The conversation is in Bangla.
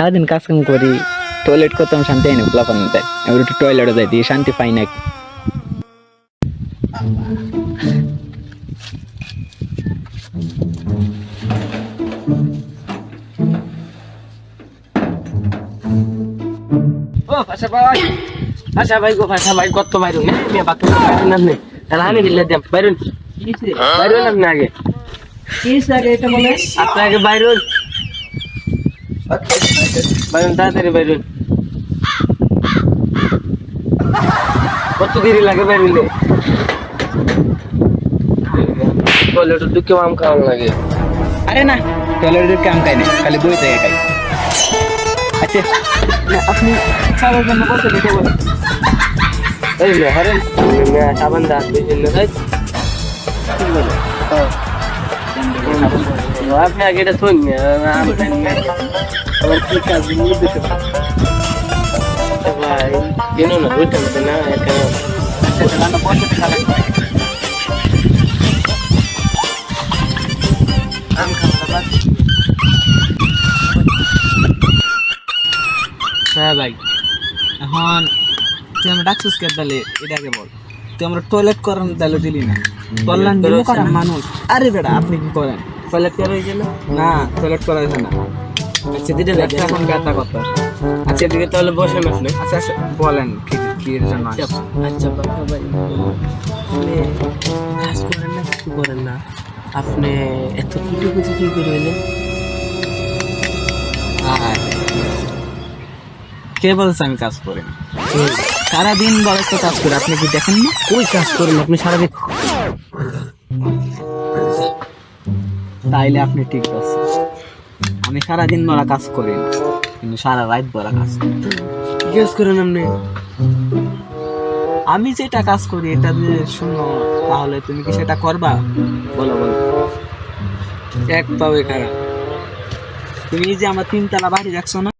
সারাদিন কাজ কাম করি টয়লেট করতাম শান্তি হয় না পোলাপান তাই। এবার একটু টয়লেটে যাইতে শান্তি পাই না। ও ভাষা ভাই। ভাষা ভাই গো ভাষা ভাই কত বাইরুন না। আমি বাকি বাইরুন না নে। তাহলে আমি দিলে আপনি আগে। কিস লাগে এটা বলে আপনি আগে বাইরুন তাড়াতাড়ি বাইরুন। কত দেরি লাগে বাইরুলে তো দুঃখে আম খাওয়ান লাগে? আরে না টয়লেটের কাম খাই না খালি বই থেকে খাই। আচ্ছা আপনি খাওয়ার জন্য কত দিতে বলেন এই হারেন সাবান দাঁত বেশি না তাই আপনি আগে এটা থুন আবার কি কাজ নির্দেশ ভাই কেন না ওইটা না খাওয়া হ্যাঁ ভাই এখন তুই আমরা ডাকছিস কে তাহলে? এটাকে বল। তুই আমরা টয়লেট করার তাহলে দিলি না। কল্যাণ মানুষ। আরে বেটা আপনি কি করেন? টয়লেট করা হয়েছে না টয়লেট করা হয়েছে না। আচ্ছা একটা এখন ব্যথা কথা আচ্ছা এদিকে তাহলে বসেন আপনি। আচ্ছা আচ্ছা বলেন কি কি এর জন্য আচ্ছা আচ্ছা বাবা ভাই। কাজ করেন না কিছু করেন না। আপনি এত কুটি কুটি কি করে এলেন আর কে বলছে আমি কাজ করি সারাদিন বলে তো কাজ করি আপনি কি দেখেন না? কই কাজ করেন আপনি সারাদিন তাইলে আপনি ঠিক আছে আমি সারাদিন বলা কাজ করি কিন্তু সারা রাত বড় কাজ করি। কাজ করেন আপনি? আমি যেটা কাজ করি এটা যদি শুনো তাহলে তুমি কি সেটা করবা? বলো বলো। এক পাও খারাপ তুমি এই যে আমার তিনতলা বাড়ি দেখছ না?